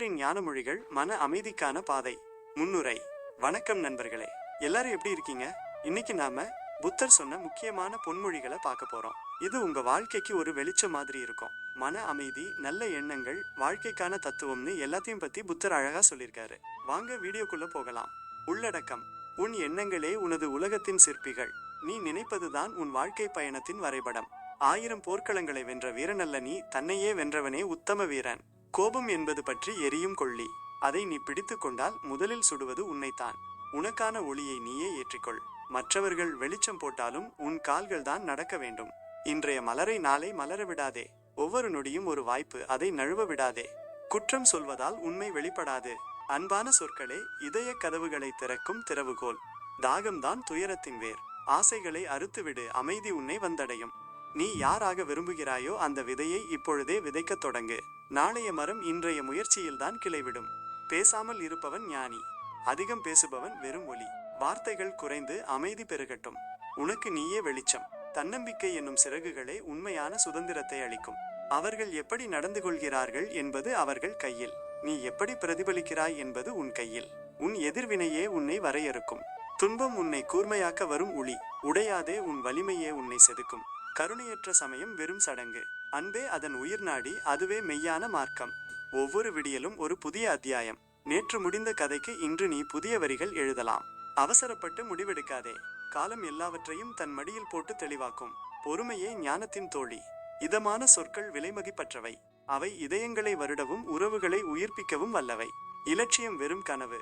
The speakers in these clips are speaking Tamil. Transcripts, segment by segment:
புத்தரின் ஞானமொழிகள் மன அமைதிக்கான பாதை. முன்னுரை. வணக்கம் நண்பர்களே. எல்லாரும் எப்படி இருக்கீங்க? இன்னைக்கு நாம புத்தர் சொன்ன முக்கியமான பொன்மொழிகளை பார்க்க போறோம். இது உங்க வாழ்க்கைக்கு ஒரு வெளிச்சம் மாதிரி இருக்கும். மன அமைதி நல்ல எண்ணங்கள் வாழ்க்கைக்கான தத்துவம்னு எல்லாத்தையும் பத்தி புத்தர் அழகா சொல்லியிருக்காரு. வாங்க வீடியோக்குள்ள போகலாம். உள்ளடக்கம். உன் எண்ணங்களே உனது உலகத்தின் சிற்பிகள். நீ நினைப்பதுதான் உன் வாழ்க்கை பயணத்தின் வரைபடம். ஆயிரம் போர்க்களங்களை வென்ற வீரனல்ல நீ தன்னையே வென்றவனே உத்தம வீரன். கோபம் என்பது பற்றி எரியும் கொள்ளி. அதை நீ பிடித்து கொண்டால் முதலில் சுடுவது உன்னைத்தான். உனக்கான ஒளியை நீயே ஏற்றிக்கொள். மற்றவர்கள் வெளிச்சம் போட்டாலும் உன் கால்கள் தான் நடக்க வேண்டும். இன்றைய மலரை நாளை மலர விடாதே. ஒவ்வொரு நொடியும் ஒரு வாய்ப்பு அதை நழுவ விடாதே. குற்றம் சொல்வதால் உண்மை வெளிப்படாது. அன்பான சொற்களே இதய கதவுகளை திறக்கும் திறவுகோல். தாகம்தான் துயரத்தின் வேர். ஆசைகளை அறுத்துவிடு அமைதி உன்னை வந்தடையும். நீ யாராக விரும்புகிறாயோ அந்த விதையை இப்பொழுதே விதைக்கத் தொடங்கு. நாளைய மரம் இன்றைய முயற்சியில்தான் கிளைவிடும். பேசாமல் இருப்பவன் ஞானி. அதிகம் பேசுபவன் வெறும் ஒளி. வார்த்தைகள் குறைந்து அமைதி பெருகட்டும். உனக்கு நீயே வெளிச்சம். தன்னம்பிக்கை என்னும் சிறகுகளே உண்மையான சுதந்திரத்தை அளிக்கும். அவர்கள் எப்படி நடந்து கொள்கிறார்கள் என்பது அவர்கள் கையில். நீ எப்படி பிரதிபலிக்கிறாய் என்பது உன் கையில். உன் எதிர்வினையே உன்னை வரையறுக்கும். துன்பம் உன்னை கூர்மையாக்க வரும் உளி உடையாதே உன் வலிமையே உன்னை செதுக்கும். கருணையற்ற சமயம் வெறும் சடங்கு. அன்பே அதன் உயிர் நாடி அதுவே மெய்யான மார்க்கம். ஒவ்வொரு விடியலும் ஒரு புதிய அத்தியாயம். நேற்று முடிந்த கதைக்கு இன்று நீ புதிய வரிகள் எழுதலாம். அவசரப்பட்டு முடிவெடுக்காதே. காலம் எல்லாவற்றையும் தன் மடியில் போட்டு தெளிவாக்கும். பொறுமையே ஞானத்தின் தோழி. இதமான சொற்கள் விலைமதிப்பற்றவை அவை இதயங்களை வருடவும் உறவுகளை உயிர்ப்பிக்கவும் வல்லவை. இலட்சியம் வெறும் கனவு.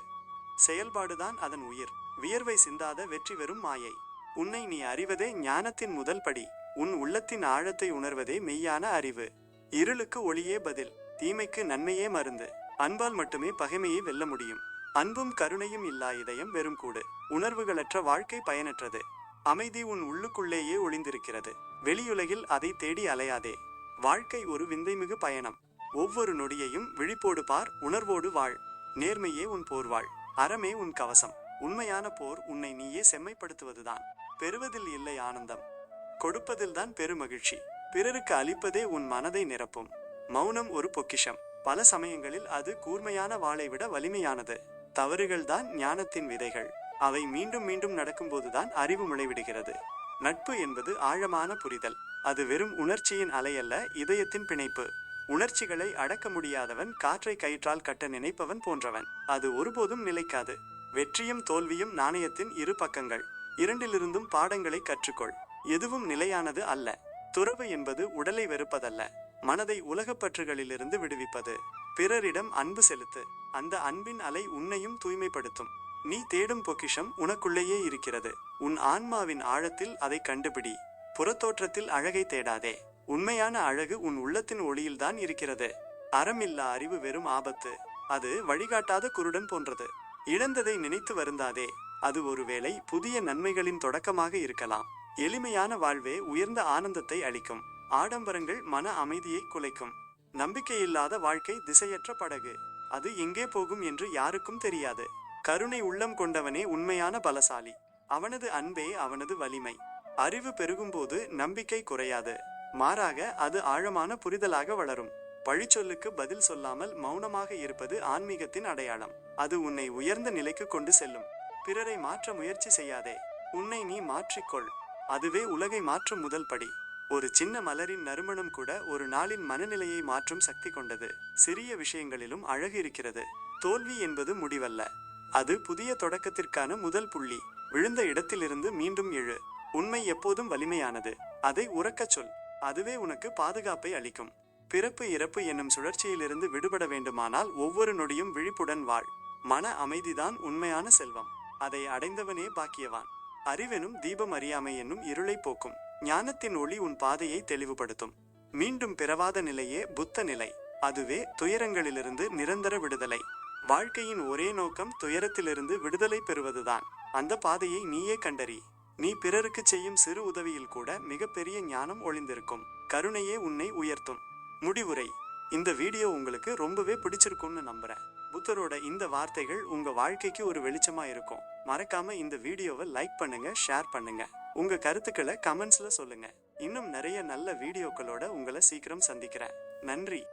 செயல்பாடுதான் அதன் உயிர். வியர்வை சிந்தாத வெற்றி வெறும் மாயை. உன்னை நீ அறிவதே ஞானத்தின் முதல் படி. உன் உள்ளத்தின் ஆழத்தை உணர்வதே மெய்யான அறிவு. இருளுக்கு ஒளியே பதில் தீமைக்கு நன்மையே மருந்து. அன்பால் மட்டுமே பகைமையை வெல்ல முடியும். அன்பும் கருணையும் இல்லா இதயம் வெறும் கூடு உணர்வுகளற்ற வாழ்க்கை பயனற்றது. அமைதி உன் உள்ளுக்குள்ளேயே ஒளிந்திருக்கிறது. வெளியுலகில் அதை தேடி அலையாதே. வாழ்க்கை ஒரு விந்தைமிகு பயணம். ஒவ்வொரு நொடியையும் விழிப்போடு பார் உணர்வோடு வாழ். நேர்மையே உன் போர்வாள் அறமே உன் கவசம். உண்மையான போர் உன்னை நீயே செம்மைப்படுத்துவதுதான். பெறுவதில் இல்லை ஆனந்தம். கொடுப்பதில்தான் பெருமகிழ்ச்சி. பிறருக்கு அளிப்பதே உன் மனதை நிரப்பும். மௌனம் ஒரு பொக்கிஷம். பல சமயங்களில் அது கூர்மையான வாளை விட வலிமையானது. தவறுகள்தான் ஞானத்தின் விதைகள். அவை மீண்டும் மீண்டும் நடக்கும்போதுதான் அறிவு முளைவிடுகிறது. நட்பு என்பது ஆழமான புரிதல். அது வெறும் உணர்ச்சியின் அலையல்ல இதயத்தின் பிணைப்பு. உணர்ச்சிகளை அடக்க முடியாதவன் காற்றை கயிற்றால் கட்ட நினைப்பவன் போன்றவன். அது ஒருபோதும் நிலைக்காது. வெற்றியும் தோல்வியும் நாணயத்தின் இரு பக்கங்கள். இரண்டிலிருந்தும் பாடங்களை கற்றுக்கொள். எதுவும் நிலையானது அல்ல. துறவு என்பது உடலை வெறுப்பதல்ல. மனதை உலகப் பற்றுகளிலிருந்து விடுவிப்பது. பிறரிடம் அன்பு செலுத்து. அந்த அன்பின் அலை உன்னையும் தூய்மைப்படுத்தும். நீ தேடும் பொக்கிஷம் உனக்குள்ளேயே இருக்கிறது. உன் ஆன்மாவின் ஆழத்தில் அதை கண்டுபிடி. புறத்தோற்றத்தில் அழகை தேடாதே. உண்மையான அழகு உன் உள்ளத்தின் ஒளியில்தான் இருக்கிறது. அறமில்லா அறிவு வெறும் ஆபத்து. அது வழிகாட்டாத குருடன் போன்றது. இழந்ததை நினைத்து வருந்தாதே. அது ஒருவேளை புதிய நன்மைகளின் தொடக்கமாக இருக்கலாம். எளிமையான வாழ்வே உயர்ந்த ஆனந்தத்தை அளிக்கும். ஆடம்பரங்கள் மன அமைதியை குலைக்கும். நம்பிக்கையில்லாத வாழ்க்கை திசையற்ற படகு. அது எங்கே போகும் என்று யாருக்கும் தெரியாது. கருணை உள்ளம் கொண்டவனே உண்மையான பலசாலி. அவனது அன்பே அவனது வலிமை. அறிவு பெருகும்போது நம்பிக்கை குறையாது. மாறாக அது ஆழமான புரிதலாக வளரும். பழிச்சொல்லுக்கு பதில் சொல்லாமல் மௌனமாக இருப்பது ஆன்மீகத்தின் அடையாளம். அது உன்னை உயர்ந்த நிலைக்கு கொண்டு செல்லும். பிறரை மாற்ற முயற்சி செய்யாதே. உன்னை நீ மாற்றிக்கொள். அதுவே உலகை மாற்றும் முதல் படி. ஒரு சின்ன மலரின் நறுமணம் கூட ஒரு நாளின் மனநிலையை மாற்றும் சக்தி கொண்டது. சிறிய விஷயங்களிலும் அழகு இருக்கிறது. தோல்வி என்பது முடிவல்ல. அது புதிய தொடக்கத்திற்கான முதல் புள்ளி. விழுந்த இடத்திலிருந்து மீண்டும் எழு. உண்மை எப்போதும் வலிமையானது. அதை உறக்கச் சொல். அதுவே உனக்கு பாதுகாப்பை அளிக்கும். பிறப்பு இறப்பு என்னும் சுழற்சியிலிருந்து விடுபட வேண்டுமானால் ஒவ்வொரு நொடியும் விழிப்புடன் வாழ். மன அமைதிதான் உண்மையான செல்வம். அதை அடைந்தவனே பாக்கியவான். அறிவெனும் தீபம் அறியாமை என்னும் இருளை போக்கும். ஞானத்தின் ஒளி உன் பாதையை தெளிவுபடுத்தும். மீண்டும் பிறவாத நிலையே புத்த நிலை. அதுவே துயரங்களிலிருந்து நிரந்தர விடுதலை. வாழ்க்கையின் ஒரே நோக்கம் துயரத்திலிருந்து விடுதலை பெறுவதுதான். அந்த பாதையை நீயே கண்டறி. நீ பிறருக்கு செய்யும் சிறு உதவியில் கூட மிகப்பெரிய ஞானம் ஒளிந்திருக்கும். கருணையே உன்னை உயர்த்தும். முடிவுரை. இந்த வீடியோ உங்களுக்கு ரொம்பவே பிடிச்சிருக்கும்னு நம்புறேன். புத்தரோட இந்த வார்த்தைகள் உங்க வாழ்க்கைக்கு ஒரு வெளிச்சமா இருக்கும். மறக்காம இந்த வீடியோவை லைக் பண்ணுங்க ஷேர் பண்ணுங்க. உங்க கருத்துக்களை கமெண்ட்ஸ்ல சொல்லுங்க. இன்னும் நிறைய நல்ல வீடியோக்களோட உங்களை சீக்கிரம் சந்திக்கிறேன். நன்றி.